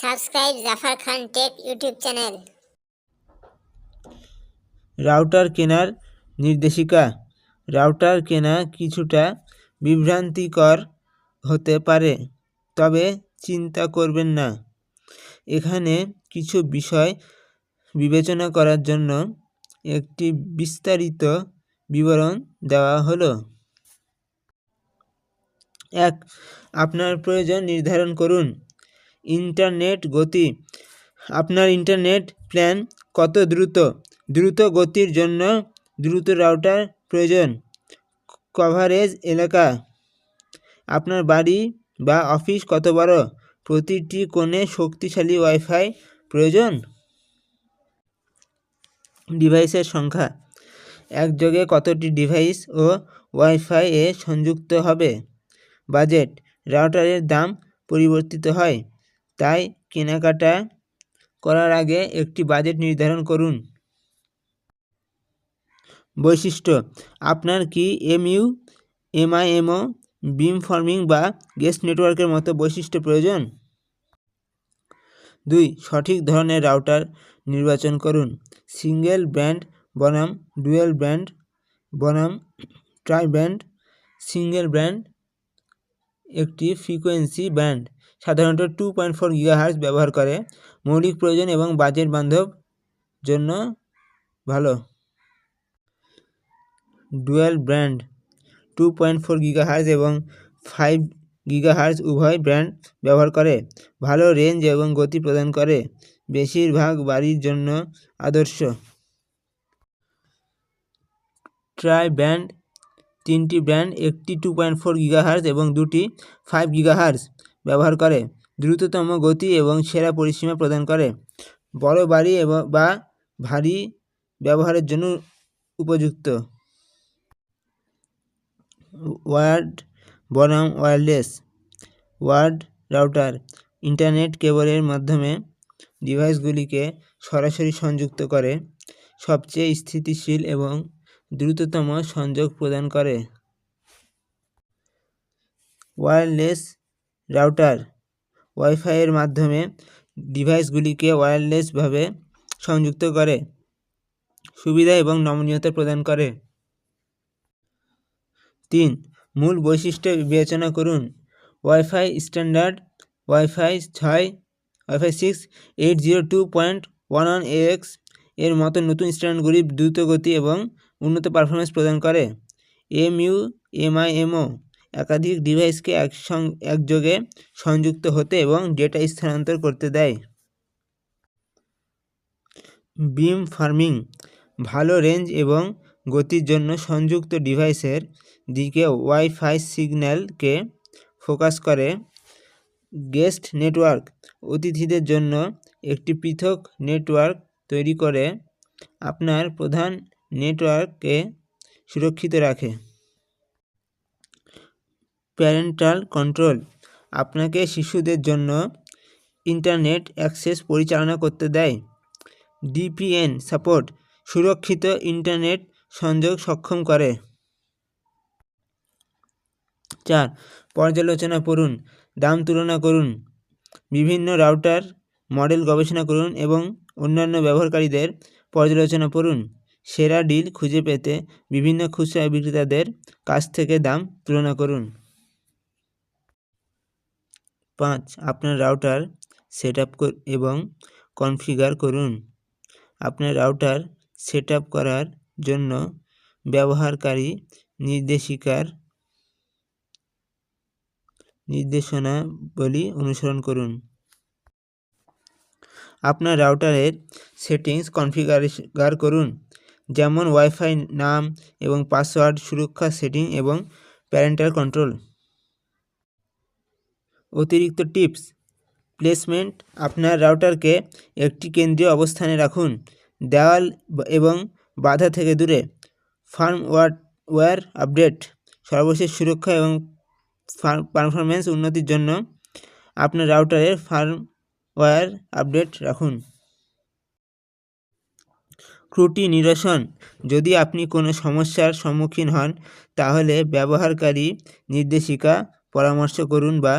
Subscribe Jafar Khan tech YouTube channel. Router কেনার নির্দেশিকা। Router কেনা কিছুটা বিভ্রান্তিকর হতে পারে, তবে চিন্তা করবেন না। এখানে কিছু বিষয় বিবেচনা করার জন্য একটি বিস্তারিত বিবরণ দেওয়া হলো। এক, আপনার প্রয়োজন নির্ধারণ করুন। ইন্টারনেট গতি। আপনার ইন্টারনেট প্ল্যান কত দ্রুত? দ্রুত গতির জন্য দ্রুত রাউটার প্রয়োজন। কভারেজ এলাকা। আপনার বাড়ি বা অফিস কত বড়? প্রতিটি কোণে শক্তিশালী ওয়াইফাই প্রয়োজন? ডিভাইসের সংখ্যা। একযোগে কতটি ডিভাইস ও ওয়াইফাই এ সংযুক্ত হবে? বাজেট। রাউটারের দাম পরিবর্তিত হয়। তাই কেনাকাটা করার আগে একটি বাজেট নির্ধারণ করুন। বৈশিষ্ট্য, আপনার কি এমইউ, এমআইএমও, বিম ফর্মিং বা গেস্ট নেটওয়ার্কের মতো বৈশিষ্ট্য প্রয়োজন? দুই, সঠিক ধরনের রাউটার নির্বাচন করুন। সিঙ্গেল ব্র্যান্ড বনাম, ডুয়েল ব্র্যান্ড বনাম, ট্রাই ব্র্যান্ড, সিঙ্গেল ব্র্যান্ড, একটি ফ্রিকোয়েন্সি ব্যান্ড সাধারণত টু পয়েন্ট ফোর গিগাহার্জ ব্যবহার করে। মৌলিক প্রয়োজন এবং বাজেট বান্ধব জন্য ভালো। Dual brand two point four gigahertz এবং ফাইভ গিগাহার্জ উভয় ব্র্যান্ড ব্যবহার করে। ভালো রেঞ্জ এবং গতি প্রদান করে। বেশিরভাগ বাড়ির জন্য আদর্শ। ট্রাই ব্র্যান্ড তিনটি ব্র্যান্ড, একটি টু পয়েন্ট ফোর গিগাহার্জ এবং দুটি ফাইভ গিগাহার্জ ব্যবহার করে, দ্রুততম গতি এবং সেরা পরিসীমা প্রদান করে। বড় বাড়ি এবং বা ভারী ব্যবহারের জন্য উপযুক্ত। ওয়ার্ড বনাম ওয়্যারলেস ওয়ার্ড রাউটার। ইন্টারনেট কেবলের মাধ্যমে ডিভাইসগুলিকে সরাসরি সংযুক্ত করে, সবচেয়ে স্থিতিশীল এবং দ্রুততম সংযোগ প্রদান করে। ওয়্যারলেস রাউটার ওয়াইফাইয়ের মাধ্যমে ডিভাইসগুলিকে ওয়্যারলেসভাবে সংযুক্ত করে, সুবিধা এবং নমনীয়তা প্রদান করে। তিন, মূল বৈশিষ্ট্য বিবেচনা করুন। ওয়াইফাই স্ট্যান্ডার্ড, ওয়াইফাই ছয়, WiFi six, eight zero two point one one এক্সের মতো নতুন স্ট্যান্ডার্ডগুলি দ্রুত গতি এবং উন্নত পারফরমেন্স প্রদান করে। এমইউ, এমআইএমও একাধিক ডিভাইসকে একসং, একযোগে সংযুক্ত হতে এবং ডেটা স্থানান্তর করতে দেয়। বিম ফার্মিং ভালো রেঞ্জ এবং গতির জন্য সংযুক্ত ডিভাইসের দিকে ওয়াইফাই সিগন্যালকে ফোকাস করে। গেস্ট নেটওয়ার্ক অতিথিদের জন্য একটি পৃথক নেটওয়ার্ক তৈরি করে। আপনার প্রধান নেটওয়ার্ককে সুরক্ষিত রাখে। Parental control. আপনাকে শিশুদের জন্য ইন্টারনেট অ্যাক্সেস পরিচালনা করতে দেয়। ডিপিএন সাপোর্ট, সুরক্ষিত ইন্টারনেট সংযোগ সক্ষম করে। চার, পর্যালোচনা করুন, দাম তুলনা করুন, বিভিন্ন রাউটার মডেল গবেষণা করুন এবং অন্যান্য ব্যবহারকারীদের পর্যালোচনা করুন। সেরা ডিল খুঁজে পেতে বিভিন্ন খুচরা বিক্রেতাদের কাছ থেকে দাম তুলনা করুন। পাঁচ আপনার রাউটার সেট আপ এবং কনফিগার করুন। আপনার রাউটার সেট আপ করার জন্য ব্যবহারকারী নির্দেশিকার নির্দেশনাবলী অনুসরণ করুন। আপনার রাউটারের সেটিংস কনফিগার করুন, যেমন ওয়াইফাই নাম এবং পাসওয়ার্ড সুরক্ষা সেটিং এবং প্যারেন্টাল কন্ট্রোল অতিরিক্ত টিপস। প্লেসমেন্ট আপনার রাউটারকে একটি কেন্দ্রীয় অবস্থানে রাখুন, দেওয়াল এবং বাধা থেকে দূরে। ফার্মওয়্যার ওয়্যার আপডেট, সর্বশেষ সুরক্ষা এবং পারফরমেন্স উন্নতির জন্য আপনার রাউটারের ফার্ম ফার্মওয়্যার আপডেট রাখুন। ত্রুটি নিরসন, যদি আপনি কোনো সমস্যার সম্মুখীন হন, তাহলে ব্যবহারকারী নির্দেশিকা পরামর্শ করুন বা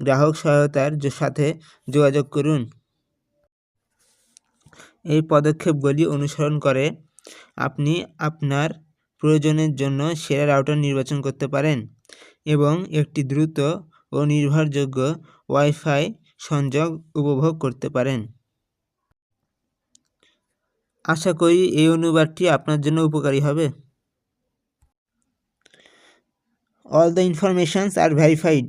গ্রাহক সহায়তার সাথে যোগাযোগ করুন। এই পদক্ষেপগুলি অনুসরণ করে আপনি আপনার প্রয়োজনের জন্য সেরা রাউটার নির্বাচন করতে পারেন এবং একটি দ্রুত ও নির্ভরযোগ্য ওয়াইফাই সংযোগ উপভোগ করতে পারেন। আশা করি এই অনুবাদটি আপনার জন্য উপকারী হবে। All the informations are verified